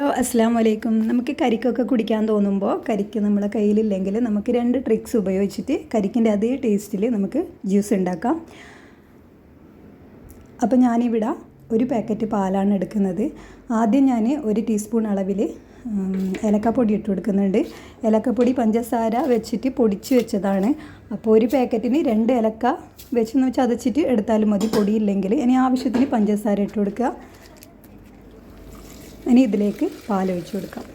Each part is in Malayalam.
ഹലോ അസ്സാം വലൈക്കും നമുക്ക് കരിക്കൊക്കെ കുടിക്കാൻ തോന്നുമ്പോൾ കരിക്ക് നമ്മളെ കയ്യിലില്ലെങ്കിൽ നമുക്ക് രണ്ട് ട്രിക്സ് ഉപയോഗിച്ചിട്ട് കരിക്കിന്റെ അതേ ടേസ്റ്റിൽ നമുക്ക് ജ്യൂസ് ഉണ്ടാക്കാം. അപ്പോൾ ഞാനിവിടെ ഒരു പാക്കറ്റ് പാലാണ് എടുക്കുന്നത്. ആദ്യം ഞാൻ ഒരു ടീസ്പൂൺ അളവിൽ ഏലക്കപ്പൊടി ഇട്ട് കൊടുക്കുന്നുണ്ട്. ഏലക്കപ്പൊടി പഞ്ചസാര വെച്ചിട്ട് പൊടിച്ച് വെച്ചതാണ്. അപ്പോൾ ഒരു പാക്കറ്റിന് രണ്ട് ഏലക്ക വെച്ച് ചതച്ചിട്ട് എടുത്താലും മതി. പൊടിയില്ലെങ്കിൽ ഇനി ആവശ്യത്തിന് പഞ്ചസാര ഇട്ട് കൊടുക്കുക. ഇനി ഇതിലേക്ക് പാലൊഴിച്ച് കൊടുക്കാം.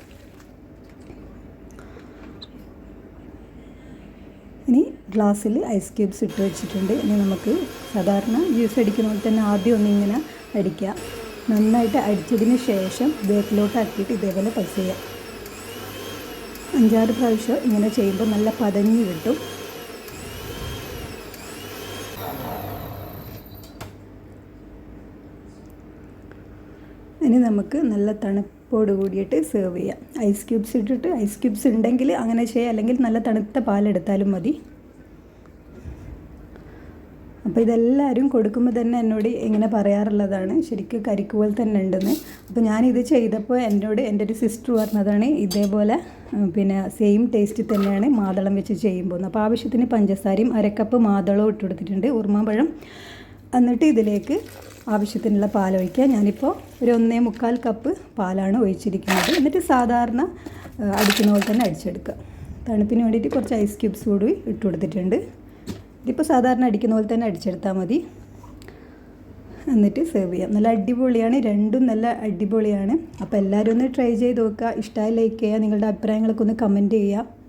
ഇനി ഗ്ലാസ്സിൽ ഐസ് ക്യൂബ്സ് ഇട്ട് വെച്ചിട്ടുണ്ട്. ഇനി നമുക്ക് സാധാരണ ജ്യൂസ് അടിക്കുന്ന പോലെ തന്നെ ആദ്യം ഒന്നിങ്ങനെ അടിക്കുക. നന്നായിട്ട് അടിച്ചതിന് ശേഷം ബേക്കിലോട്ടാക്കിയിട്ട് ഇതേപോലെ പസ് ചെയ്യാം. അഞ്ചാറ് പ്രാവശ്യം ഇങ്ങനെ ചെയ്യുമ്പോൾ നല്ല പതഞ്ഞ് കിട്ടും. ഇനി നമുക്ക് നല്ല തണുപ്പോട് കൂടിയിട്ട് സെർവ് ചെയ്യാം. ഐസ് ക്യൂബ്സ് ഇട്ടിട്ട് ഐസ് ക്യൂബ്സ് ഉണ്ടെങ്കിൽ അങ്ങനെ ചെയ്യാം. അല്ലെങ്കിൽ നല്ല തണുത്ത പാലെടുത്താലും മതി. അപ്പോൾ ഇതെല്ലാവരും കൊടുക്കുമ്പോൾ തന്നെ എന്നോട് ഇങ്ങനെ പറയാറുള്ളതാണ്. ശരിക്കും കരിക്ക് പോലെ തന്നെ ഉണ്ടെന്ന്. അപ്പോൾ ഞാനിത് ചെയ്തപ്പോൾ എന്നോട് എന്റെ ഒരു സിസ്റ്റർ പറഞ്ഞതാണ് ഇതേപോലെ പിന്നെ സെയിം ടേസ്റ്റ് തന്നെയാണ് മാതളം വെച്ച് ചെയ്യുമ്പോൾ. അപ്പോൾ ആവശ്യത്തിന് പഞ്ചസാരയും അരക്കപ്പ് മാതളവും ഇട്ട് കൊടുത്തിട്ടുണ്ട്. ഉറുമാമ്പഴം എന്നിട്ട് ഇതിലേക്ക് ആവശ്യത്തിനുള്ള പാൽ ഒഴിക്കുക ഞാനിപ്പോൾ ഒരു ഒന്നേ മുക്കാൽ കപ്പ് പാലാണ് ഒഴിച്ചിരിക്കുന്നത്. എന്നിട്ട് സാധാരണ അടിക്കുന്ന പോലെ തന്നെ അടിച്ചെടുക്കുക. തണുപ്പിന് വേണ്ടിയിട്ട് കുറച്ച് ഐസ് ക്യൂബ്സ് കൂടി ഇട്ട് കൊടുത്തിട്ടുണ്ട്. ഇതിപ്പോൾ സാധാരണ അടിക്കുന്ന പോലെ തന്നെ അടിച്ചെടുത്താൽ മതി. എന്നിട്ട് സെർവ് ചെയ്യാം. നല്ല അടിപൊളിയാണ്. രണ്ടും നല്ല അടിപൊളിയാണ്. അപ്പോൾ എല്ലാവരും ഒന്ന് ട്രൈ ചെയ്ത് നോക്കുക. ഇഷ്ടമായി ലൈക്ക് ചെയ്യുക. നിങ്ങളുടെ അഭിപ്രായങ്ങളൊക്കെ ഒന്ന് കമന്റ് ചെയ്യുക.